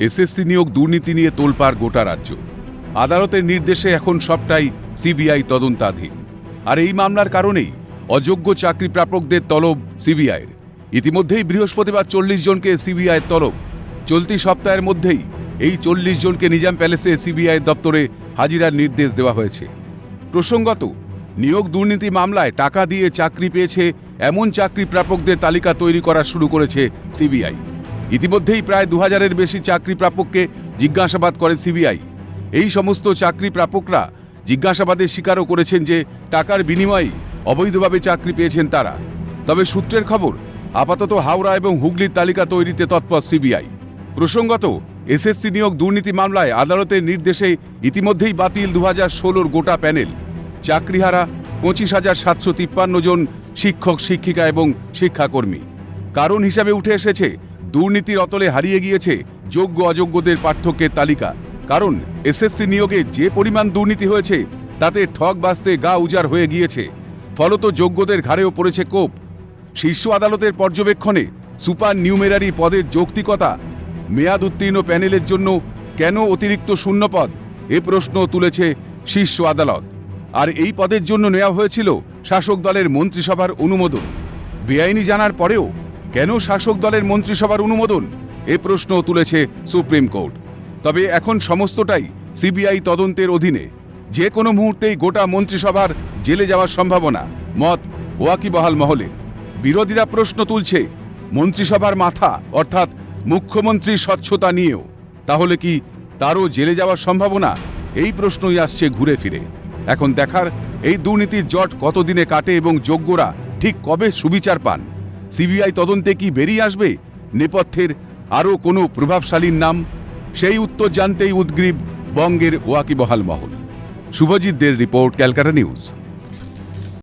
SSC নিয়োগ দুর্নীতি নিয়ে তোলপাড় গোটা রাজ্য। আদালতের নির্দেশে এখন সবটাই সিবিআই তদন্তাধীন। আর এই মামলার কারণেই অযোগ্য চাকরি প্রাপকদের তলব সিবিআইয়ের। ইতিমধ্যেই বৃহস্পতিবার চল্লিশ জনকে সিবিআই তলব। চলতি সপ্তাহের মধ্যেই এই চল্লিশ জনকে নিজাম প্যালেসে সিবিআই দপ্তরে হাজিরার নির্দেশ দেওয়া হয়েছে। প্রসঙ্গত, নিয়োগ দুর্নীতি মামলায় টাকা দিয়ে চাকরি পেয়েছে এমন চাকরি প্রাপকদের তালিকা তৈরি করা শুরু করেছে সিবিআই। ইতিমধ্যেই প্রায় দু হাজারের বেশি চাকরি প্রাপককে জিজ্ঞাসাবাদ করে সিবিআই। এই সমস্ত চাকরি প্রাপকরা জিজ্ঞাসাবাদের স্বীকারও করেছেন যে টাকার বিনিময়ে অবৈধভাবে চাকরি পেয়েছেন তারা। তবে সূত্রের খবর, আপাতত হাওড়া এবং হুগলির তালিকা তৈরিতে তৎপর সিবিআই। প্রসঙ্গত, এসএসসি নিয়োগ দুর্নীতি মামলায় আদালতের নির্দেশে ইতিমধ্যেই বাতিল দু হাজার ষোলোর গোটা প্যানেল। চাকরিহারা পঁচিশ হাজার সাতশো তিপ্পান্ন জন শিক্ষক, শিক্ষিকা এবং শিক্ষাকর্মী। কারণ হিসাবে উঠে এসেছে দুর্নীতির অতলে হারিয়ে গিয়েছে যোগ্য অযোগ্যদের পার্থক্যের তালিকা। কারণ এসএসসি নিয়োগে যে পরিমাণ দুর্নীতি হয়েছে, তাতে ঠক বাঁচতে গা উজাড় হয়ে গিয়েছে। ফলত যোগ্যদের ঘাড়েও পড়েছে কোপ। শীর্ষ আদালতের পর্যবেক্ষণে সুপার নিউমেরারি পদের যৌক্তিকতা, মেয়াদ উত্তীর্ণ প্যানেলের জন্য কেন অতিরিক্ত শূন্যপদ? এ প্রশ্ন তুলেছে শীর্ষ আদালত। আর এই পদের জন্য নেওয়া হয়েছিল শাসক দলের মন্ত্রিসভার অনুমোদন। বেআইনি জানার পরেও কেন শাসক দলের মন্ত্রিসভার অনুমোদন? এ প্রশ্ন তুলেছে সুপ্রিম কোর্ট। তবে এখন সমস্তটাই সিবিআই তদন্তের অধীনে। যে কোনো মুহূর্তেই গোটা মন্ত্রিসভার জেলে যাওয়ার সম্ভাবনা, মত ওয়াকিবহাল মহলে। বিরোধীরা প্রশ্ন তুলছে, মন্ত্রিসভার মাথা, অর্থাৎ মুখ্যমন্ত্রীর স্বচ্ছতা নিয়েও। তাহলে কি তারও জেলে যাওয়ার সম্ভাবনা? এই প্রশ্নই আসছে ঘুরে ফিরে। এখন দেখার এই দুর্নীতির জট কতদিনে কাটে এবং যোগ্যরা ঠিক কবে সুবিচার পান? সিবিআই তদন্তে কি বেরিয়ে আসবে? নেপথ্যের আরও কোনো প্রভাবশালীর নাম? সেই উত্তর জানতেই উদ্গ্রীব বঙ্গের ওয়াকিবহাল মহল। শুভজিৎদের রিপোর্ট ক্যালকাটা নিউজ।